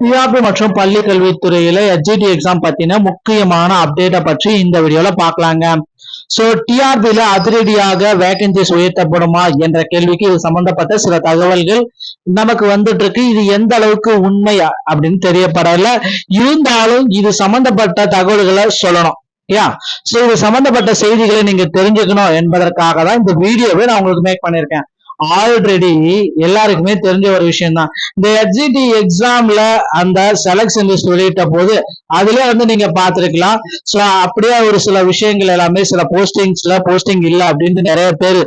TRP மற்றும் பள்ளி கல்வித்துறையில SGT exam பத்தின முக்கியமான அப்டேட்டை பற்றி இந்த வீடியோல பார்க்கலாங்க. சோ டிஆர்பில அதிரடியாக வேகன்சிஸ் உயர்த்தப்படுமா என்ற கேள்விக்கு இது சம்பந்தப்பட்ட சில தகவல்கள் நமக்கு வந்துட்டு இருக்கு. இது எந்த அளவுக்கு உண்மை அப்படின்னு தெரியப்படல. இருந்தாலும் இது சம்பந்தப்பட்ட தகவல்களை சொல்லணும். யா சோ இது சம்பந்தப்பட்ட செய்திகளை நீங்க தெரிஞ்சுக்கணும் என்பதற்காக தான் இந்த வீடியோவை நான் உங்களுக்கு மேக் பண்ணியிருக்கேன். ஆல்ரெடி எல்லாருக்குமே தெரிஞ்ச ஒரு விஷயம் தான் இந்த எஸ்ஜிடி எக்ஸாம்ல அந்த செலக்ஷன் லிஸ்ட் வெளியிட்ட போது அதுல வந்து நீங்க பாத்துருக்கலாம் சோ அப்படியே ஒரு சில விஷயங்கள் எல்லாமே சில போஸ்டிங்ஸ்ல போஸ்டிங் இல்ல அப்படின்ட்டு நிறைய பேர்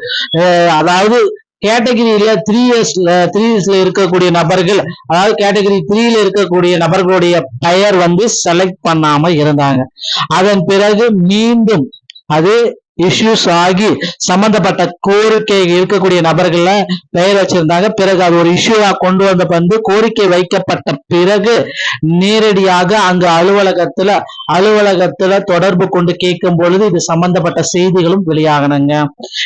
அதாவது கேட்டகரியில த்ரீ இயர்ஸ்ல த்ரீ இயர்ஸ்ல இருக்கக்கூடிய நபர்கள் அதாவது கேட்டகரி த்ரீல இருக்கக்கூடிய நபர்களுடைய பெயர் வந்து செலக்ட் பண்ணாம இருந்தாங்க. அதன் பிறகு மீண்டும் அது இஷ்யூஸ் ஆகி சம்பந்தப்பட்ட கோரிக்கை இருக்கக்கூடிய நபர்கள பெயர் வச்சிருந்தாங்க. பிறகு அது ஒரு இஷ்யூவா கொண்டு வந்த வந்து கோரிக்கை வைக்கப்பட்ட பிறகு நேரடியாக அங்கு அலுவலகத்துல அலுவலகத்துல தொடர்பு கொண்டு கேட்கும் பொழுது இது சம்பந்தப்பட்ட செய்திகளும் வெளியாகணுங்க.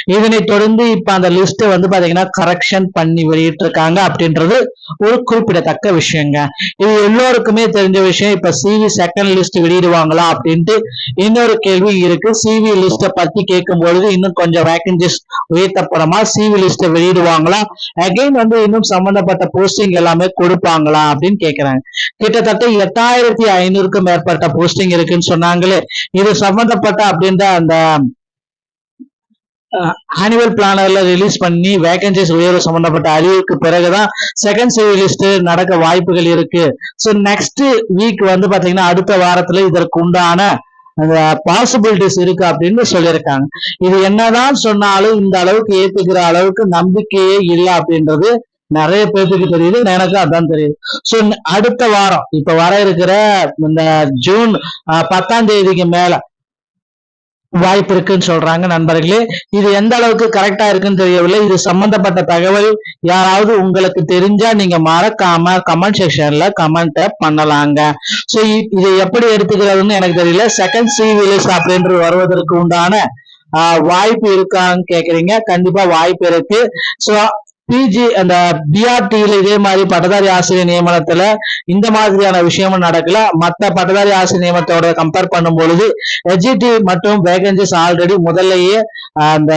இதனை தொடர்ந்து இப்ப அந்த லிஸ்ட் வந்து பாத்தீங்கன்னா கரெக்ஷன் பண்ணி வெளியிட்டு இருக்காங்க அப்படின்றது ஒரு குறிப்பிடத்தக்க விஷயங்க. இது எல்லோருக்குமே தெரிஞ்ச விஷயம். இப்ப சிவி செகண்ட் லிஸ்ட் வெளியிடுவாங்களா அப்படின்ட்டு இன்னொரு கேள்வி இருக்கு. சிவி லிஸ்ட பத்தி கேட்கும் பொழுது இன்னும் கொஞ்சம் வேகன்சிஸ் உயர்த்தப்படமா சிவி லிஸ்ட வெளியிடுவாங்களா? அகைன் வந்து இன்னும் சம்பந்தப்பட்ட போஸ்டிங் எல்லாமே கொடுப்பாங்களா அப்படின்னு கேட்கிறாங்க. கிட்டத்தட்ட எட்டாயிரத்தி ஐநூறுக்கும் மேற்பட்ட போஸ்டிங் இருக்குன்னு சொன்னாங்களே. இது சம்பந்தப்பட்ட அப்படின்ற அந்த ஆனுவல் பிளானர்ல ரிலீஸ் பண்ணி வேகன்சிஸ் உயர்வு சம்பந்தப்பட்ட அறிவுக்கு பிறகுதான் செகண்ட் சிவில் லிஸ்ட் நடக்க வாய்ப்புகள் இருக்கு. ஸோ நெக்ஸ்ட் வீக் வந்து பாத்தீங்கன்னா அடுத்த வாரத்துல இதற்கு உண்டான பாசிபிலிட்டிஸ் இருக்கு அப்படின்னு சொல்லியிருக்காங்க. இது என்னதான் சொன்னாலும் இந்த அளவுக்கு ஏத்துக்கிற அளவுக்கு நம்பிக்கையே இல்லை அப்படின்றது நிறைய பேருக்கு தெரியுது எனக்கு அதான் தெரியுது. சோ அடுத்த வாரம் இப்ப வர இருக்கிற இந்த ஜூன் பத்தாம் தேதிக்கு மேல வாய்ப்பு இருக்குன்னு சொல்றாங்க நண்பர்களே. இது எந்த அளவுக்கு கரெக்டா இருக்குன்னு தெரியவில்லை. இது சம்பந்தப்பட்ட தகவல். யாராவது உங்களுக்கு தெரிஞ்சா நீங்க மறக்காம கமெண்ட் செக்ஷன்ல கமெண்ட் பண்ணலாங்க. சோ இதை எப்படி எடுத்துக்கிறதுன்னு எனக்கு தெரியல. செகண்ட் சி வில்ஸ் அப்படின்றது வருவதற்கு உண்டான வாய்ப்பு இருக்கான்னு கேக்குறீங்க. கண்டிப்பா வாய்ப்பு இருக்கு. சோ பிஜி அந்த பிஆர்டியில இதே மாதிரி பட்டதாரி ஆசிரியர் நியமனத்துல இந்த மாதிரியான விஷயமும் நடக்கல. மற்ற பட்டதாரி ஆசிரியர் நியமனத்தோட கம்பேர் பண்ணும் பொழுது எஜிடி மற்றும் வேகன்சிஸ் ஆல்ரெடி முதல்லயே அந்த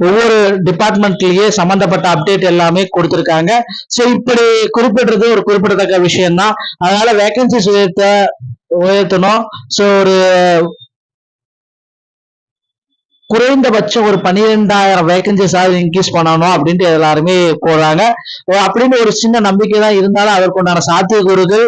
ஒவ்வொரு டிபார்ட்மெண்ட்லயே சம்பந்தப்பட்ட அப்டேட் எல்லாமே கொடுத்திருக்காங்க. சோ இப்படி குறிப்பிடுறது ஒரு குறிப்பிடத்தக்க விஷயம் தான் அதனால வேகன்சிஸ் உயர்த்த உயர்த்தணும். சோ ஒரு குறைந்தபட்சம் ஒரு பன்னிரெண்டாயிரம் வேகன்சிஸாவது இன்க்ரீஸ் பண்ணணும் அப்படின்ட்டு எல்லாருமே போறாங்க. அப்படின்னு ஒரு சின்ன நம்பிக்கை தான் இருந்தாலும் அதற்குண்டான சாத்தியக்கூறுகள்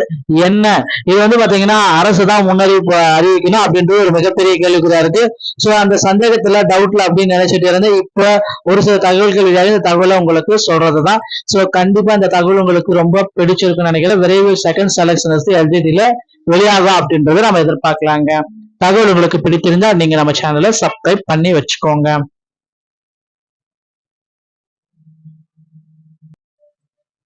என்ன? இது வந்து பாத்தீங்கன்னா அரசு தான் முன்னறிவிப்பு அறிவிக்கணும் அப்படின்றது ஒரு மிகப்பெரிய கேள்விக்குறா இருக்கு. ஸோ அந்த சந்தேகத்துல டவுட்ல அப்படின்னு நினைச்சிட்டு இருந்து இப்ப ஒரு சில தகவல்கள் இந்த தகவலை உங்களுக்கு சொல்றதுதான். ஸோ கண்டிப்பா இந்த தகவல் உங்களுக்கு ரொம்ப பிடிச்சிருக்குன்னு நினைக்கிறேன். விரைவில் செகண்ட் செலக்ஷன் எல்ஜிடியில வெளியாகும் அப்படின்றத நம்ம எதிர்பார்க்கலாங்க. தகவல் உங்களுக்கு பிடித்திருந்தா நீங்க நம்ம சேனலை சப்ஸ்கிரைப் பண்ணி வச்சுக்கோங்க.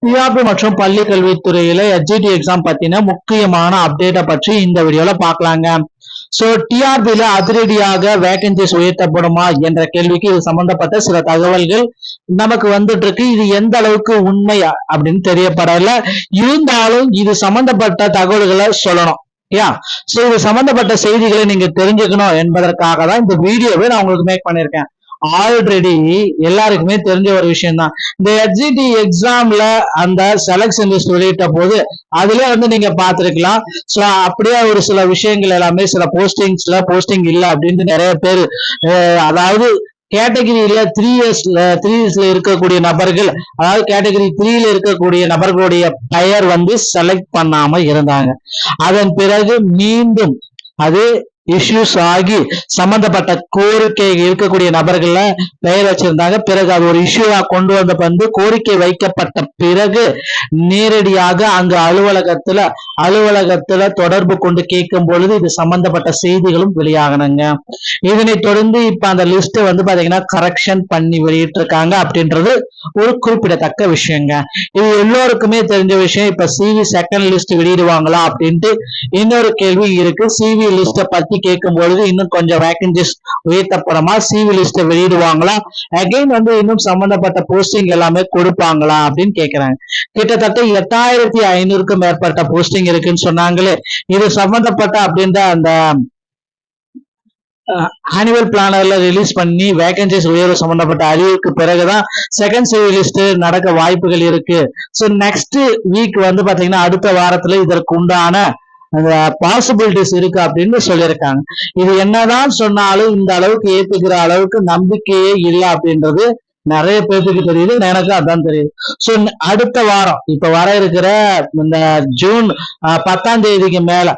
டிஆர்பி மற்றும் பள்ளி கல்வித்துறையில எஸ்ஜிடி எக்ஸாம் பத்தின முக்கியமான அப்டேட்டை பற்றி இந்த வீடியோல பாக்கலாங்க சோ டிஆர்பில அதிரடியாக வேகன்சிஸ் உயர்த்தப்படுமா என்ற கேள்விக்கு இது சம்பந்தப்பட்ட சில தகவல்கள் நமக்கு வந்துட்டு இருக்கு இது எந்த அளவுக்கு உண்மை அப்படின்னு தெரியப்படல. இருந்தாலும் இது சம்பந்தப்பட்ட தகவல்களை சொல்லணும். யா சோ இது சம்பந்தப்பட்ட செய்திகளை நீங்க தெரிஞ்சுக்கணும் என்பதற்காக தான் இந்த வீடியோவை நான் உங்களுக்கு மேக் பண்ணிருக்கேன் ஆல்ரெடி எல்லாருக்குமே தெரிஞ்ச ஒரு விஷயம் தான் இந்த எஸ்ஜிடி எக்ஸாம்ல அந்த செலக்ஷன் லிஸ்ட் வெளியிட்ட போது அதுல வந்து நீங்க பாத்துருக்கலாம் சோ அப்படியே ஒரு சில விஷயங்கள் எல்லாமே சில போஸ்டிங்ஸ்ல போஸ்டிங் இல்ல அப்படின்ட்டு நிறைய பேர் அதாவது கேட்டகரியில த்ரீ இயர்ஸ்ல த்ரீ இயர்ஸ்ல இருக்கக்கூடிய நபர்கள் அதாவது கேட்டகரி த்ரீல இருக்கக்கூடிய நபர்களுடைய பெயர் வந்து செலக்ட் பண்ணாம இருந்தாங்க. அதன் பிறகு மீண்டும் அது இஷ்யூஸ் ஆகி சம்பந்தப்பட்ட கோரிக்கை இருக்கக்கூடிய நபர்கள பெயர் வச்சிருந்தாங்க. பிறகு அது ஒரு இஷ்யூவா கொண்டு வந்த வந்து கோரிக்கை வைக்கப்பட்ட பிறகு நேரடியாக அங்கு அலுவலகத்துல அலுவலகத்துல தொடர்பு கொண்டு கேட்கும் பொழுது இது சம்பந்தப்பட்ட செய்திகளும் வெளியாகணுங்க இதனை தொடர்ந்து இப்ப அந்த லிஸ்ட் வந்து பாத்தீங்கன்னா கரெக்ஷன் பண்ணி வெளியிட்டு இருக்காங்க அப்படின்றது ஒரு குறிப்பிடத்தக்க விஷயங்க. இது எல்லோருக்குமே தெரிஞ்ச விஷயம். இப்ப சிவி செகண்ட் லிஸ்ட் வெளியிடுவாங்களா அப்படின்ட்டு இன்னொரு கேள்வி இருக்கு. சிவி லிஸ்ட பத்தி பத்தி கேட்கும் பொழுது இன்னும் கொஞ்சம் வேக்கன்சிஸ் உயர்த்தப்படமா சிவி லிஸ்ட் வெளியிடுவாங்களா? அகைன் வந்து இன்னும் சம்பந்தப்பட்ட போஸ்டிங் எல்லாமே கொடுப்பாங்களா அப்படின்னு கேட்கிறாங்க. கிட்டத்தட்ட எட்டாயிரத்தி ஐநூறுக்கும் மேற்பட்ட போஸ்டிங் இருக்குன்னு சொன்னாங்களே. இது சம்பந்தப்பட்ட அப்படின்ற அந்த ஆனுவல் பிளானர்ல ரிலீஸ் பண்ணி வேகன்சிஸ் உயர்வு சம்பந்தப்பட்ட அறிவுக்கு பிறகுதான் செகண்ட் சிவி லிஸ்ட் நடக்க வாய்ப்புகள் இருக்கு. ஸோ நெக்ஸ்ட் வீக் வந்து பாத்தீங்கன்னா அடுத்த வாரத்துல இதற்கு உண்டான பாசிபிலிட்டிஸ் இருக்கு அப்படின்னு சொல்லியிருக்காங்க. இது என்னதான் சொன்னாலும் இந்த அளவுக்கு ஏத்துக்கிற அளவுக்கு நம்பிக்கையே இல்லை அப்படின்றது நிறைய பேருக்கு தெரியுது. எனக்கு அதான் தெரியுது. ஸோ அடுத்த வாரம் இப்ப வர இருக்கிற இந்த ஜூன் பத்தாம் தேதிக்கு மேல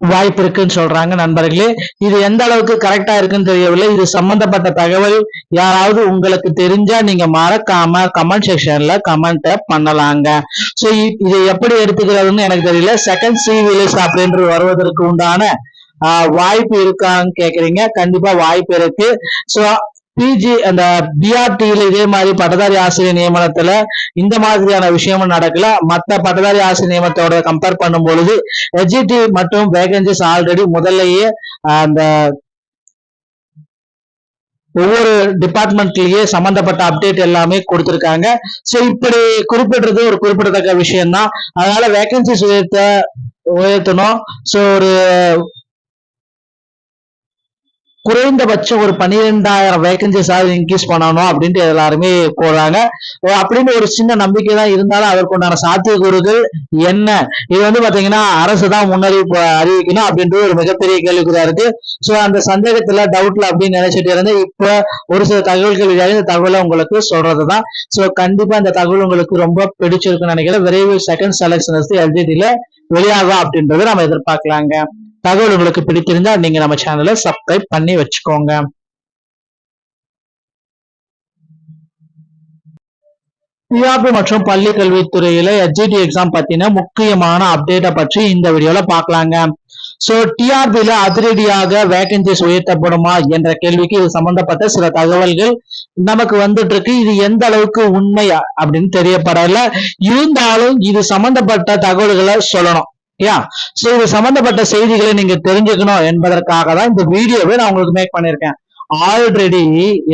வாய்ப்பு இருக்குன்னு சொல்றாங்க நண்பர்களே. இது எந்த அளவுக்கு கரெக்டா இருக்குன்னு தெரியவில்லை. இது சம்பந்தப்பட்ட தகவல் யாராவது உங்களுக்கு தெரிஞ்சா நீங்க மறக்காம கமெண்ட் செக்ஷன்ல கமெண்ட் பண்ணலாங்க. சோ இதை எப்படி எடுத்துக்கிறதுன்னு எனக்கு தெரியல. செகண்ட் சி வில்ஸ் அப்படின்றது வருவதற்கு உண்டான வாய்ப்பு இருக்கான்னு கேக்குறீங்க. கண்டிப்பா வாய்ப்பு இருக்கு. சோ பிஜி அந்த பிஆர்டியில இதே மாதிரி பட்டதாரி ஆசிரியர் நியமனத்துல இந்த மாதிரியான விஷயமும் நடக்கல. மத்த பட்டதாரி ஆசிரியர் நியமனத்தோட கம்பேர் பண்ணும் பொழுது எஜிடி மற்றும் வேகன்சிஸ் ஆல்ரெடி முதல்லயே அந்த ஒவ்வொரு டிபார்ட்மெண்ட்லயே சம்பந்தப்பட்ட அப்டேட் எல்லாமே கொடுத்திருக்காங்க. சோ இப்படி குறிப்பிடுறது ஒரு குறிப்பிடத்தக்க விஷயம் தான் அதனால வேகன்சிஸ் உயர்த்த உயர்த்தணும். சோ ஒரு குறைந்தபட்சம் ஒரு பன்னிரெண்டாயிரம் வேகன்சிஸ் ஆகுது இன்க்ரீஸ் பண்ணணும் அப்படின்ட்டு எல்லாருமே போடுறாங்க. ஓ, அப்படின்னு ஒரு சின்ன நம்பிக்கை தான் இருந்தாலும் அதற்குண்டான சாத்தியக்கூறுகள் என்ன? இது வந்து பாத்தீங்கன்னா அரசு தான் முன்னறிவிப்பு அறிவிக்கணும் அப்படின்றது ஒரு மிகப்பெரிய கேள்விக்குறா இருக்கு. ஸோ அந்த சந்தேகத்துல டவுட்ல அப்படின்னு நினைச்சிட்டு இருந்து இப்ப ஒரு சில தகவல்கள் வெளியாகி இந்த தகவலை உங்களுக்கு சொல்றதுதான். ஸோ கண்டிப்பா இந்த தகவல் உங்களுக்கு ரொம்ப பிடிச்சிருக்குன்னு நினைக்கிறேன். விரைவில் செகண்ட் செலக்ஷன் எல்ஜிடியில வெளியாகும் அப்படின்றத நம்ம எதிர்பார்க்கலாங்க. தகவல் உங்களுக்கு பிடித்திருந்தா நீங்க நம்ம சேனலை சப்ஸ்கிரைப் பண்ணி வச்சுக்கோங்க. பிஆர்பி மற்றும் பள்ளி கல்வித்துறையில எஸ்ஜிடி எக்ஸாம் பத்தின முக்கியமான அப்டேட்டை பற்றி இந்த வீடியோல பாக்கலாங்க சோ டிஆர்பில அதிரடியாக வேகன்சிஸ் உயர்த்தப்படுமா என்ற கேள்விக்கு இது சம்பந்தப்பட்ட சில தகவல்கள் நமக்கு வந்துட்டு இருக்கு இது எந்த அளவுக்கு உண்மை அப்படின்னு தெரியப்படல. இருந்தாலும் இது சம்பந்தப்பட்ட தகவல்களை சொல்லணும். யா சோ இது சம்பந்தப்பட்ட செய்திகளை நீங்க தெரிஞ்சுக்கணும் என்பதற்காக தான் இந்த வீடியோவை நான் உங்களுக்கு மேக் பண்ணிருக்கேன் ஆல்ரெடி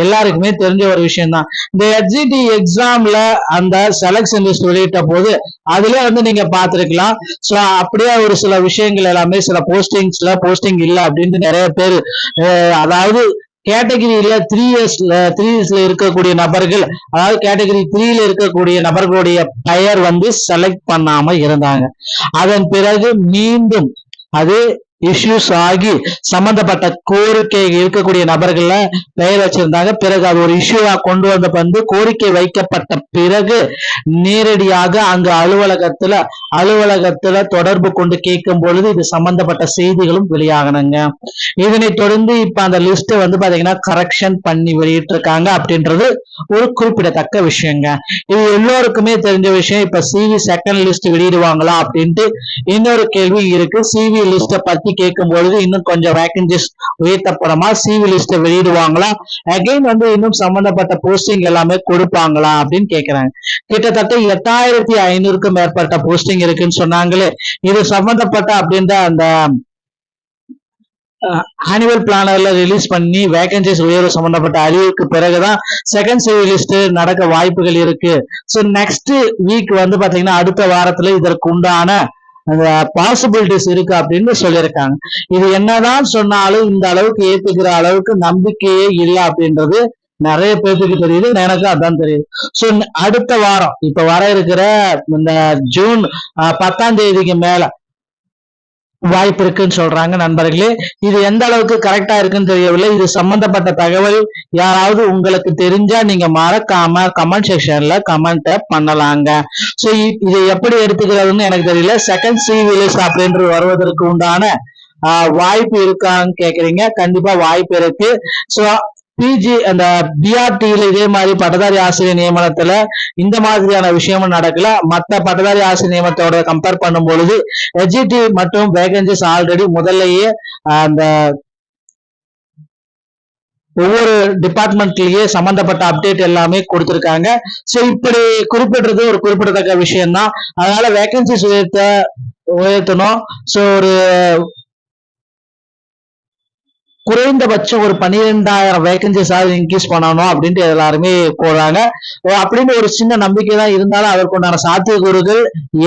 எல்லாருக்குமே தெரிஞ்ச ஒரு விஷயம் தான் இந்த எஸ்ஜிடி எக்ஸாம்ல அந்த செலக்ஷன் லிஸ்ட் வெளியிட்ட போது அதுல வந்து நீங்க பார்த்திருக்கலாம். சோ அப்படியே ஒரு சில விஷயங்கள் எல்லாமே சில போஸ்டிங்ஸ்ல போஸ்டிங் இல்ல அப்படின்ட்டு நிறைய பேர் அதாவது கேட்டகரியில த்ரீ இயர்ஸ்ல த்ரீ இயர்ஸ்ல இருக்கக்கூடிய நபர்கள் அதாவது கேட்டகரி த்ரீல இருக்கக்கூடிய நபர்களுடைய பெயர் வந்து செலக்ட் பண்ணாம இருந்தாங்க. அதன் பிறகு மீண்டும் அது இஷ்யூஸ் ஆகி சம்பந்தப்பட்ட கோரிக்கை இருக்கக்கூடிய நபர்கள பெயர் வச்சிருந்தாங்க. பிறகு அது ஒரு இஷ்யூவா கொண்டு வந்த வந்து கோரிக்கை வைக்கப்பட்ட பிறகு நேரடியாக அங்கு அலுவலகத்துல அலுவலகத்துல தொடர்பு கொண்டு கேட்கும் பொழுது இது சம்பந்தப்பட்ட செய்திகளும் வெளியாகணுங்க. இதனை தொடர்ந்து இப்ப அந்த லிஸ்ட் வந்து பாத்தீங்கன்னா கரெக்ஷன் பண்ணி வெளியிட்டு இருக்காங்க அப்படின்றது ஒரு குறிப்பிடத்தக்க விஷயங்க. இது எல்லோருக்குமே தெரிஞ்ச விஷயம். இப்ப சிவி செகண்ட் லிஸ்ட் வெளியிடுவாங்களா அப்படின்ட்டு இன்னொரு கேள்வி இருக்கு. சிவி லிஸ்ட பத்தி கேட்கும் பொழுது இன்னும் கொஞ்சம் வேக்கன்சிஸ் உயர்த்தப்படமா சிவி லிஸ்ட வெளியிடுவாங்களா? அகைன் வந்து இன்னும் சம்பந்தப்பட்ட போஸ்டிங் எல்லாமே கொடுப்பாங்களா அப்படின்னு கேக்குறாங்க கிட்டத்தட்ட எட்டாயிரத்தி ஐநூறுக்கும் மேற்பட்ட போஸ்டிங் இருக்குன்னு சொன்னாங்களே. இது சம்பந்தப்பட்ட அப்படின்ற அந்த ஆனுவல் பிளானர்ல ரிலீஸ் பண்ணி வேகன்சிஸ் உயர்வு சம்பந்தப்பட்ட அறிவுக்கு பிறகுதான் செகண்ட் சிவி லிஸ்ட் நடக்க வாய்ப்புகள் இருக்கு. ஸோ நெக்ஸ்ட் வீக் வந்து பாத்தீங்கன்னா அடுத்த வாரத்துல இதற்கு உண்டான பாசிபிலிட்டிஸ் இருக்கு அப்படின்னு சொல்லியிருக்காங்க. இது என்னதான் சொன்னாலும் இந்த அளவுக்கு ஏத்துக்கிற அளவுக்கு நம்பிக்கையே இல்லை அப்படின்றது நிறைய பேருக்கு தெரியுது எனக்கு அதான் தெரியுது. ஸோ அடுத்த வாரம் இப்ப வர இருக்கிற இந்த ஜூன் பத்தாம் தேதிக்கு மேல வாய்ப்பு இருக்குன்னு சொல்றாங்க நண்பர்களே. இது எந்த அளவுக்கு கரெக்டா இருக்குன்னு தெரியவில்லை. இது சம்பந்தப்பட்ட தகவல். யாராவது உங்களுக்கு தெரிஞ்சா நீங்க மறக்காம கமெண்ட் செக்ஷன்ல கமெண்ட் பண்ணலாங்க. சோ இதை எப்படி எடுத்துக்கிறதுன்னு எனக்கு தெரியல. செகண்ட் சி வில்ஸ் அப்படின்றது வருவதற்கு உண்டான வாய்ப்பு இருக்கான்னு கேக்குறீங்க. கண்டிப்பா வாய்ப்பு இருக்கு. சோ பிஜி அந்த பிஆர்டியில இதே மாதிரி பட்டதாரி ஆசிரியர் நியமனத்துல இந்த மாதிரியான விஷயமும் நடக்கல. மத்த பட்டதாரி ஆசிரியர் நியமனத்தோட கம்பேர் பண்ணும் பொழுது எஜிடி மற்றும் வேகன்சிஸ் ஆல்ரெடி முதல்லயே அந்த ஒவ்வொரு டிபார்ட்மெண்ட்லயே சம்பந்தப்பட்ட அப்டேட் எல்லாமே கொடுத்திருக்காங்க. சோ இப்படி குறிப்பிடுறது ஒரு குறிப்பிடத்தக்க விஷயம் தான் அதனால வேகன்சிஸ் உயர்த்த உயர்த்தணும். சோ ஒரு குறைந்தபட்சம் ஒரு பன்னிரெண்டாயிரம் வேகன்சிஸாவது இன்க்ரீஸ் பண்ணணும் அப்படின்ட்டு எல்லாருமே போறாங்க. ஓ, அப்படின்னு ஒரு சின்ன நம்பிக்கை தான் இருந்தாலும் அதற்குண்டான சாத்தியக்கூறுகள்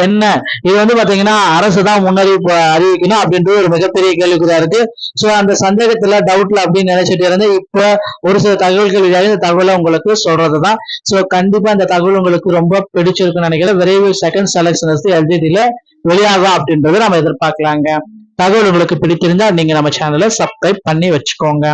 என்ன? இது வந்து பாத்தீங்கன்னா அரசு தான் முன்னறிவிப்பு அறிவிக்கணும் அப்படின்றது ஒரு மிகப்பெரிய கேள்விக்குறா இருக்கு. ஸோ அந்த சந்தேகத்துல டவுட்ல அப்படின்னு நினைச்சிட்டு இருந்து இப்ப ஒரு சில தகவல்கள் வழியாக இந்த தகவலை உங்களுக்கு சொல்றதுதான். ஸோ கண்டிப்பா இந்த தகவல் உங்களுக்கு ரொம்ப பிடிச்சிருக்குன்னு நினைக்கிறேன். விரைவில் செகண்ட் செலக்ஷன் எல்ஜிடியில வெளியாகும் அப்படின்றத நம்ம எதிர்பார்க்கலாங்க. தகவல் உங்களுக்கு பிடித்திருந்தா நீங்க நம்ம சேனலை சப்ஸ்கிரைப் பண்ணி வச்சுக்கோங்க.